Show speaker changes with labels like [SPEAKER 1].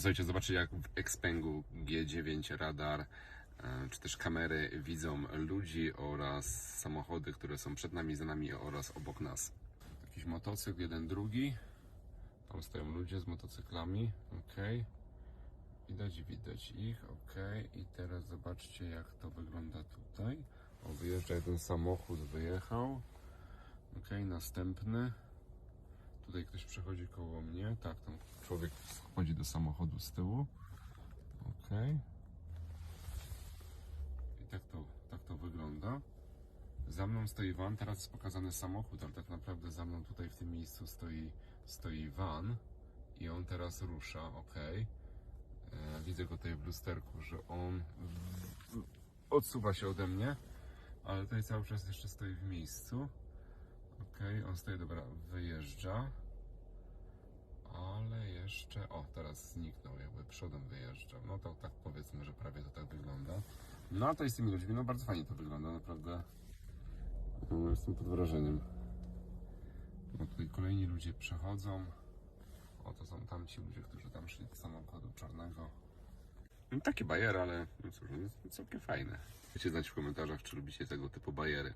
[SPEAKER 1] słuchajcie, zobaczcie jak w Xpengu G9 radar e, czy też kamery widzą ludzi oraz samochody, które są przed nami, za nami oraz obok nas. Jakiś motocykl, jeden, drugi. Tam stoją ludzie z motocyklami. Ok. Widać, widać ich. Ok. I teraz zobaczcie jak to wygląda tutaj. O, wyjeżdża jeden samochód, wyjechał. Ok, następny. Tutaj ktoś przechodzi koło mnie. Tak, tam człowiek wchodzi do samochodu z tyłu. Ok. I tak to, tak to wygląda. Za mną stoi van, teraz jest pokazany samochód, ale tak naprawdę za mną tutaj w tym miejscu stoi, stoi van i on teraz rusza, ok. E, widzę go tutaj w lusterku, że on odsuwa się ode mnie, ale tutaj cały czas jeszcze stoi w miejscu. Okej, on stoi, dobra, wyjeżdża. Ale jeszcze. O, teraz zniknął, jakby przodem wyjeżdża. No to tak powiedzmy, że prawie to tak wygląda. No a to jest z tymi ludźmi, no bardzo fajnie to wygląda, naprawdę. No, Jestem pod wrażeniem. No tutaj kolejni ludzie przechodzą. O, to są tamci ludzie, którzy tam szli z samochodu czarnego. No, takie bajery, ale no cóż, no, całkiem fajne. Chcecie znać w komentarzach, czy lubicie tego typu bajery.